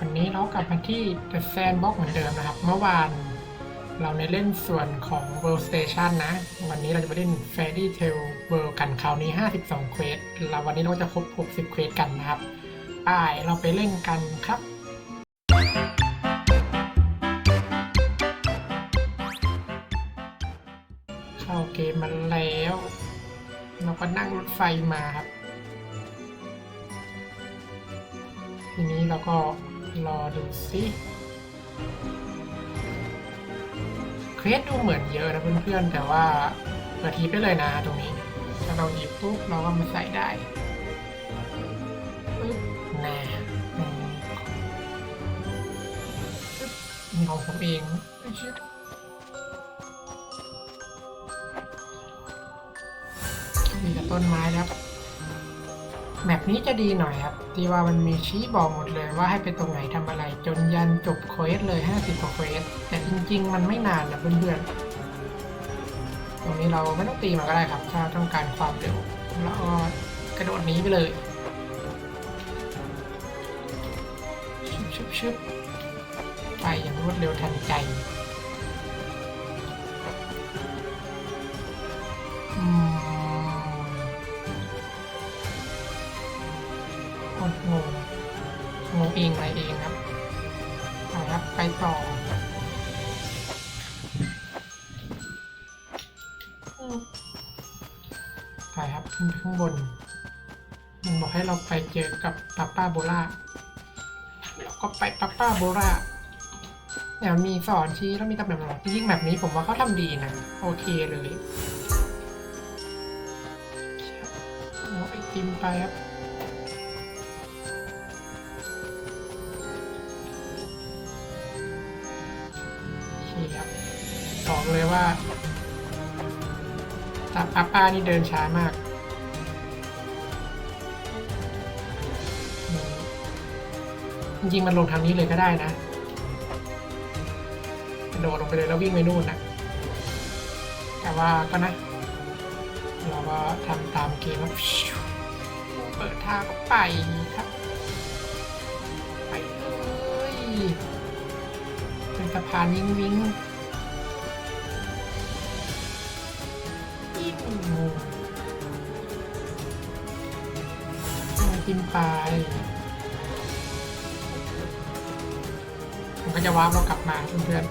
วันนี้เรากลับมาที่ The Sandbox เหมือนเดิมนะครับ เมื่อวานเราในเล่นส่วนของ World Station นะ วันนี้เราจะมาเล่น Fairy Tail World กันคราวนี้ 52 เควสเราวันนี้เราจะครบ 60 เควสกันนะครับไปเราไปเล่นกันครับเข้าเกมมาแล้ว เราก็นั่งรถไฟมาครับ ทีนี้เราก็ รอดูสิเควสดูเหมือนเยอะนะเพื่อนๆ แต่ว่าเปิดทีไปเลยนะตรงนี้ ถ้าเราหยิบปุ๊บเราก็มาใส่ได้ปึ๊บน่าอืมปึ๊บมีของผมเองมีแต่ต้นไม้แล้ว แมปนี้จะดีหน่อยครับ ที่ว่ามันมีชี้บอกหมดเลยว่าให้ไปตรงไหนทำอะไร จนยันจบเควสเลย 50กว่าเควส แต่จริง ๆ มันไม่นานนะเพื่อนๆ ตรงนี้เราไม่ต้องตีมันก็ได้ครับ ถ้าต้องการความเร็วแล้วก็กระโดดหนีไปเลยชึบชึบชึบไปอย่างรวดเร็วทันใจ บน มันบอกให้เราไปเจอกับป้าป้าโบล่าเราก็ไปป้าป้าโบล่าเนี่ยมีสอนชี้แล้วมีตำแหน่งบอยิ่งแบบนี้ผมว่าเขาทำดีนะ โอเคเลยเอาไอติมไปครับโอเคครับบอกเลยว่าตาป้าป้านี่เดินช้ามาก จริงๆมันลงทางนี้เลยก็ได้นะกระโดดลงไปเลยแล้ววิ่งไปนู่นนะ แต่ว่าก็นะ เราก็ทำตามเกมครับเปิดทางก็ไปครับ ไปเลยเป็นสะพานวิงวิงอิ่มมากินไป ก็จะว้าร์ปเรากลับมาเพื่อน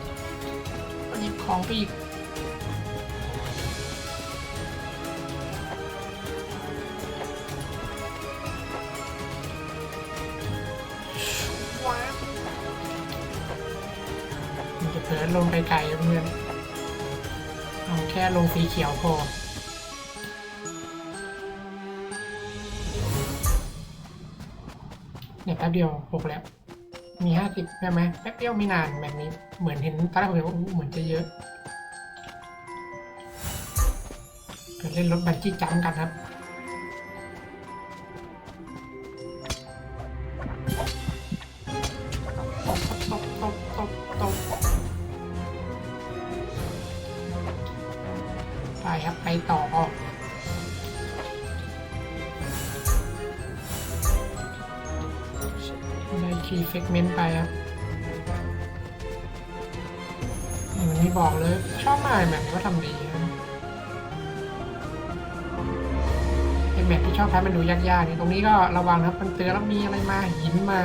ๆก็หยิบของไปอีกว้าวมันจะเผลอลงไกลๆเพื่อนเอาแค่ลงสีเขียวพอเนี่ยแป๊บเดียวหกแล้ว มีห้าสิบใช่ไหมแป๊บเดียวไม่นานแบบนี้ เหมือนเห็นตอนแรกผมเห็นว่าเหมือนจะเยอะเล่นรถบันจี้จัมกันครับ ได้คีย์เซกเมนต์ไปครับอย่างนี้บอกเลย ชอบมากแบบนี้ก็ทำดีครับเป็นแบบที่ชอบแพ้มันดูยากๆนี่ตรงนี้ก็ระวังนะครับมันเตือนแล้วมีอะไรมาหินมา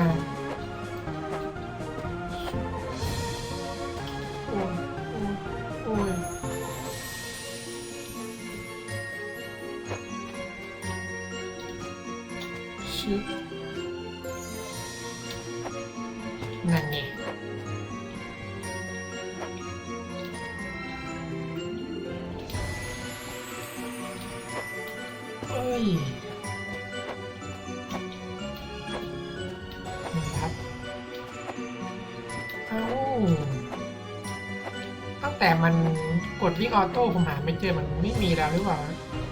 กดวิ่งออโต้ผมหาไม่เจอมันไม่มีแล้วหรือเปล่า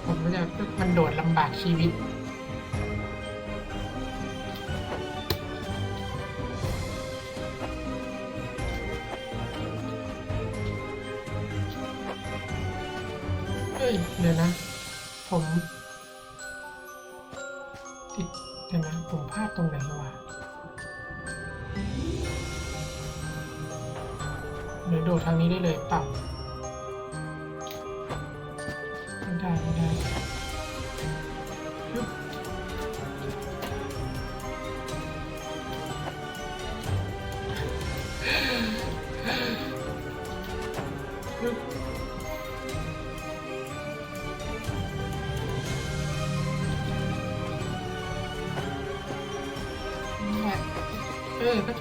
ผมก็จะมันโดดลำบากชีวิต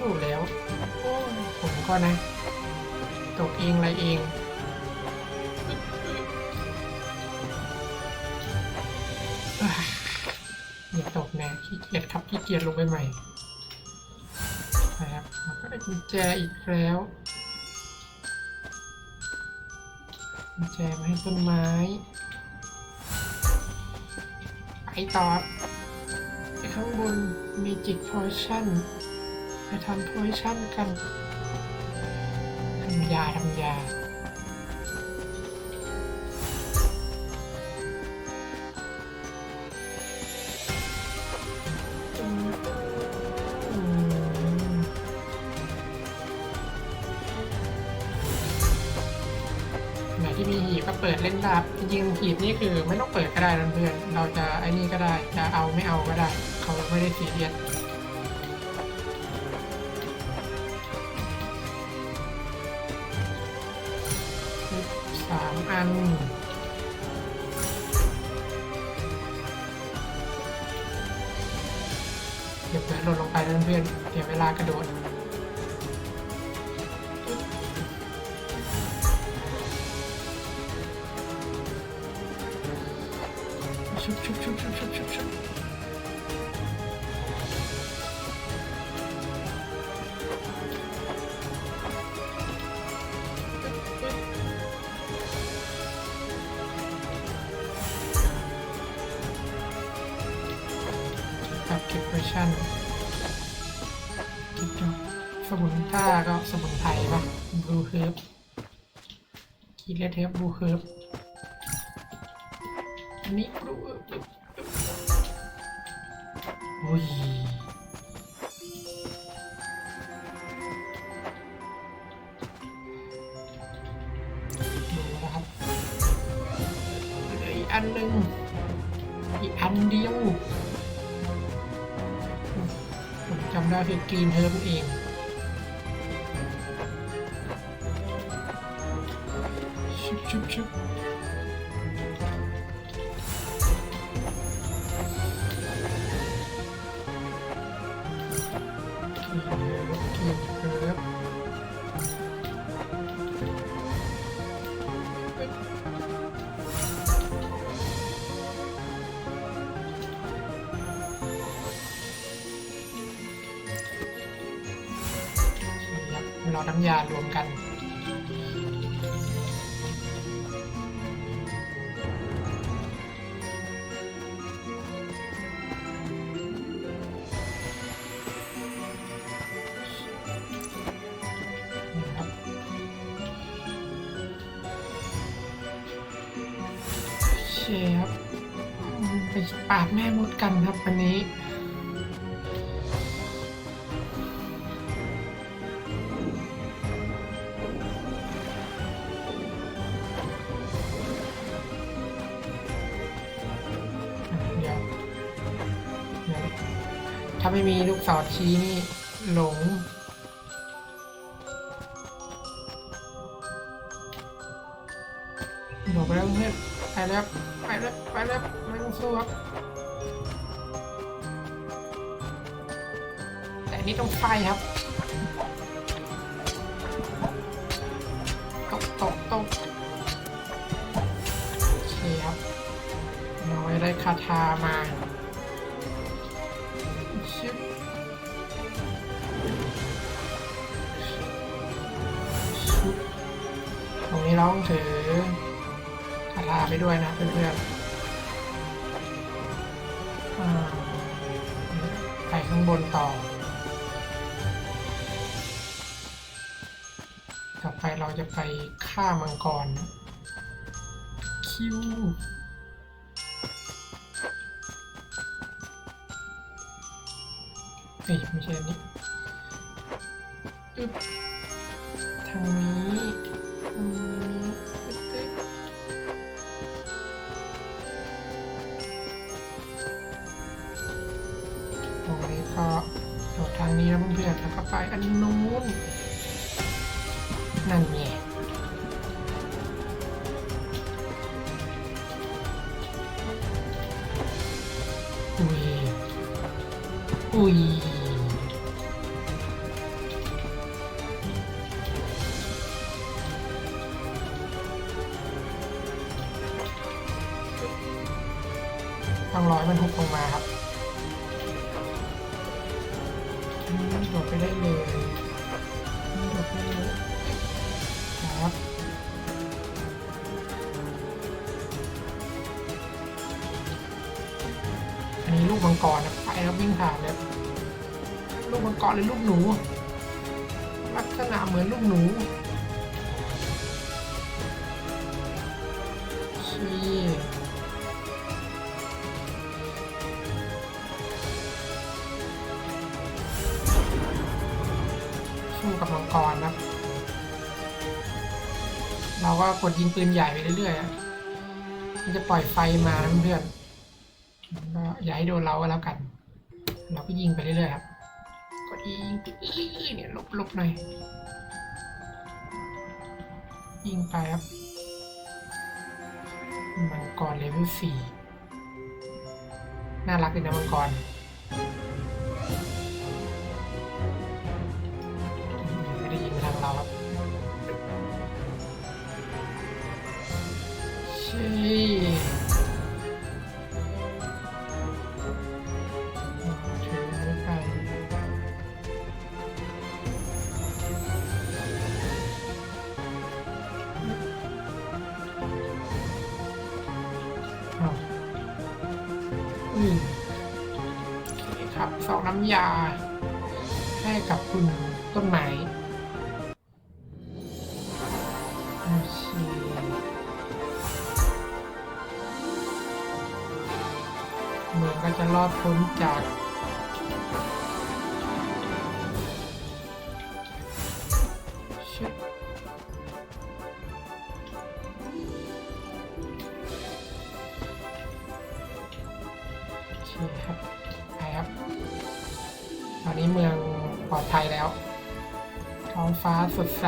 ออก็ถูกแล้ว โอ้ผมก็นะ ตกเองอะไรเองอะอย่าตกนะขี้เกียจครับขี้เกียจลงไปใหม่นะครับเราก็ได้กุญแจอีกแล้วกุญแจมาให้ต้นไม้ไปต่อครับไปข้างบน Magic Potion ไปทำ Potion กันทำยาทำยาที่มีหีบก็เปิดเล่นได้จริงหีบนี่คือไม่ต้องเปิดก็ได้เพื่อนเราจะไอ้นี่ก็ได้ จะเอาไม่เอาก็ได้ เขาไม่ได้ซีเรียส สามอัน เดี๋ยวเพื่อนหล่นลงไปนะเพื่อนเดี๋ยวเวลากระโดด เวอร์ชันเก็บจสมุนท่าก็สมุนไพรปะบลูเฮิร์บคีเลเทปบลูเฮิร์บอันนี้บลูเฮิร์บอุ้ย จำได้คือกรีนเธอเองำยารวมกันนะครับเชฟไปปราบแม่มดกันครับวันนี้ ไม่มีลูกศรชี้นี่หลงโดดไปแล้วเพื่อนไปแล้วไปแล้วไปแล้วไม่ต้องสู้ครับแต่นนี้ต้องไฟครับตกตกตกโอเคครับเราได้คาถามา เราต้องถือคาถาไปด้วยนะเพื่อนๆไปข้างบนต่อ ต่อไปเราจะไปฆ่ามังกร คิวเอ้ยไม่ใช่อันนี้ทางนี้ ไปอันนู้น นั่นไงอุ้ย อุ้ย ต้องร้อยมันหุบลงมาครับ โดดไปได้เลยมโดดไปได้เลยครับอันนี้ลูกมังกรนะไปแล้ววิ่งผ่านเลยลูกมังกรหรือลูกหนู ลักษณะเหมือนลูกหนู กับมังกรนะเราก็กดยิงปืนใหญ่ไปเรื่อยๆมันจะปล่อยไฟมาเพื่อนก็อย่าให้โดนเราก็แล้วกัน เราก็ยิงไปเรื่อยๆครับก็ยิงไปเรื่อยๆเนี่ยลบๆหน่อย ยิงไปครับ มังกรเลเวลสี่น่ารักเลยนะมังกร ใช่ถือาอืมโอเคครับสองน้ำยา ให้กับคุณต้นไม้ พ้นจากชิบโอเครับไปครับตอนนี้เมืองปลอดภัยแล้ว ท้องฟ้าสดใส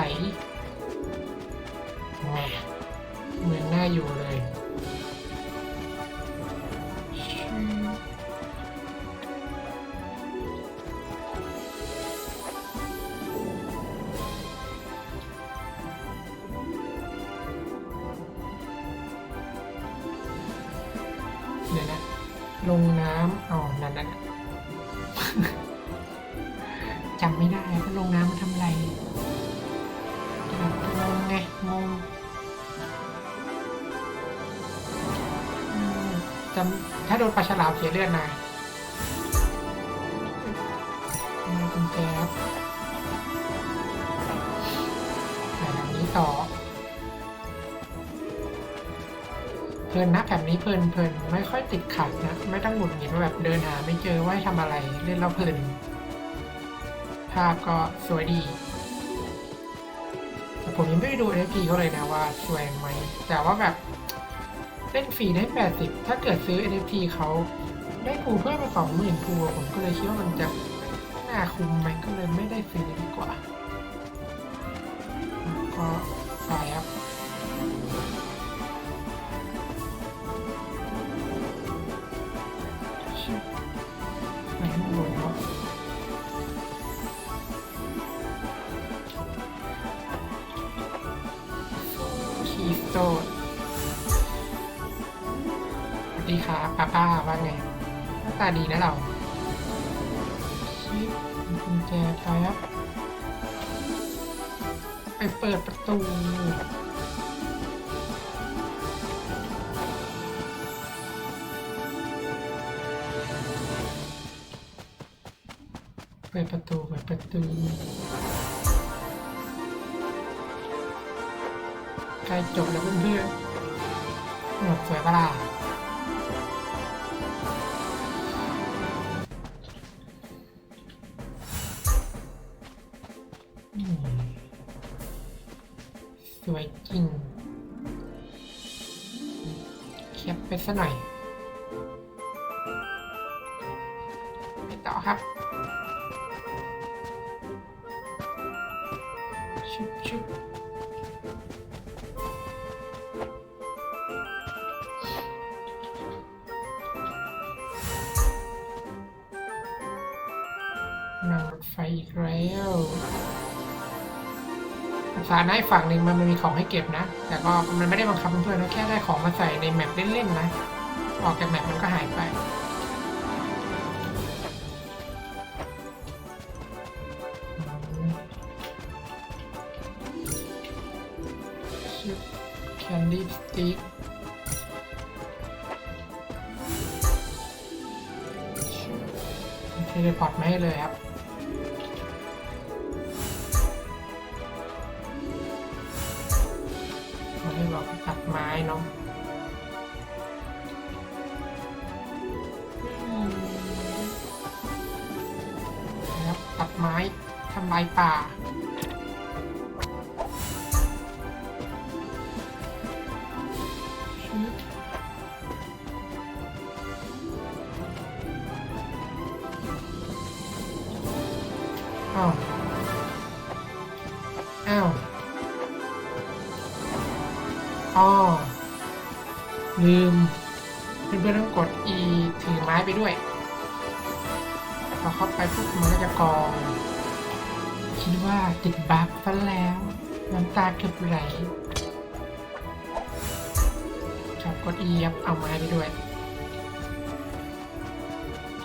เมืองน่าอยู่เลย ลงน้ำอ๋อนั่นนั่นจำไม่ได้ว่าลงน้ำมาทำอะไรงงไงงงอืมจำถ้าโดนปลาฉลามเสียเลือดมายมากุญแจครับไปทางนี้ต่อ เพลินนะแบบนี้เพลินเพลินไม่ค่อยติดขัดนะ ไม่ต้องหงุดหงิดว่าแบบเดินหาไม่เจอว่าให้ทำอะไรเล่นแล้วเพลิน ภาพก็สวยดี แต่ผมยังไม่ได้ดู NFT เขาเลยนะว่าสวยไหม แต่ว่าแบบเล่นฟรีได้ 80 ถ้าเกิดซื้อ NFT เขาได้ภูเพิ่มมา20,000ภูผมก็เลยคิดว่ามันจะน่าคุ้มไหมก็เลยไม่ได้ซื้อดีกว่า ก็ไปครับ ว่าไงหน้าตาดีนะเราชิปกุญแจไปครับไปเปิดประตูเปิดประตูเปิดประตูใกล้จบแล้วเพื่อนๆหมดสวยปะล่ะ สวยจริงแคปไปซะหน่อยไปต่อครับ สารหน้าอีกฝั่งหนึ่งมันมีของให้เก็บนะ แต่ก็มันไม่ได้บังคับเพื่อนนะแค่ได้ของมาใส่ในแมปเล่นๆนะ ออกจากแมปมันก็หายไปชิปแคนดี้สติ๊กเทเลพอร์ตมาให้เลยครับ เกือบไหลครับกด E ครับเอาไม้ไปด้วย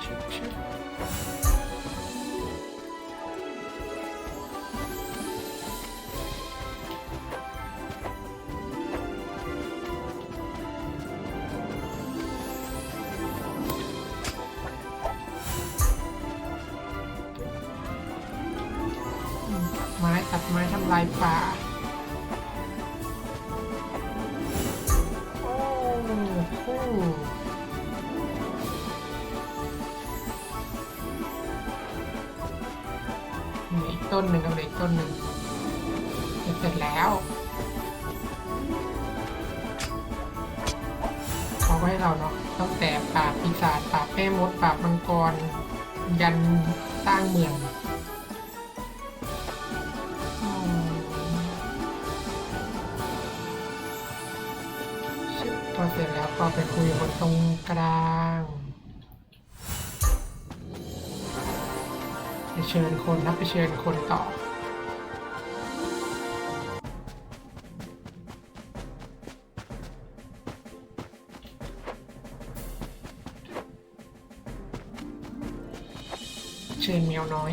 ชึบชึบไม้ตัดไม้ทำลายป่า บมังกร ยันสร้างเมืองพอเสร็จแล้วก็ไปคุยคนตรงกลางไปเชิญคนนะไปเชิญคนต่อ เชิญแมวน้อย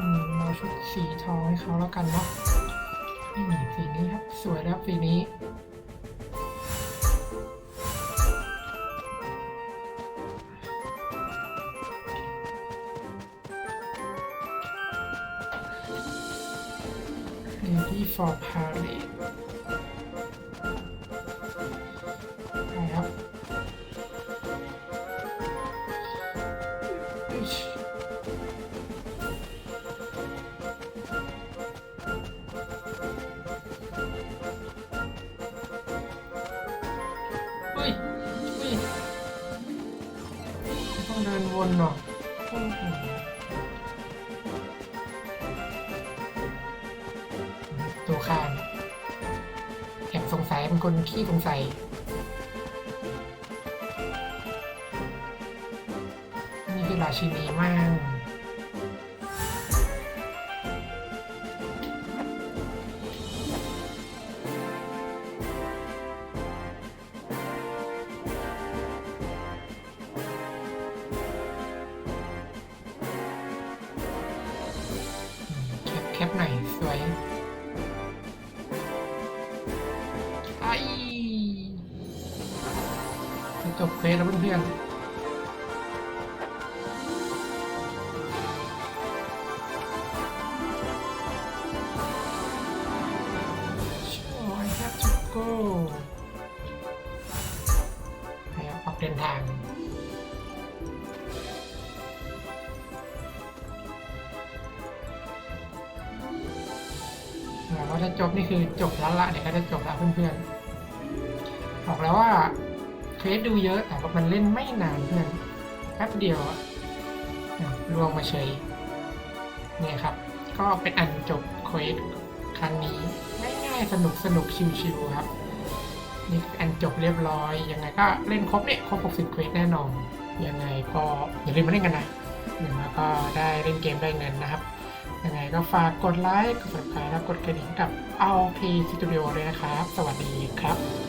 มเอาชุดสีทองให้เขาแล้วกันเนาะนี่สีนี้ครับ สวยแล้วสีนี้ Ready for parade ไป ต้องเดินวนเนาะตัวข้างแอบสงสัยเป็นคนขี้สงสัยนี่คือราชินีมาก จบเควสแล้วเพื่อนๆชวยครับทุกโก้แออกเดินทางว่าถ้าจบนี่คือจบแล้วละเดี๋ยวก็จะจบแล้วเพื่อนๆ สดูเยอะแต่ว่ามันเล่นไม่นานเพื่อนแป๊บเดียวลวงมาเฉยเนี่ยครับ ก็เป็นอันจบเควสครั้งนี้ง่ายๆสนุกสนุกชิวๆครับนี่อันจบเรียบร้อยยังไงก็เล่นครบเนี่ยครบ 60เควสแน่นอนยังไงก็อย่าลืมมาเล่นกันนะอย่งแล้วก็ได้เล่นเกมได้เงินนะครับยังไงก็ฝากกดไลค์กด subscribe และกดกระดิ่งกับเอาพีสตูดิโอด้วยนะครับ สวัสดีครับ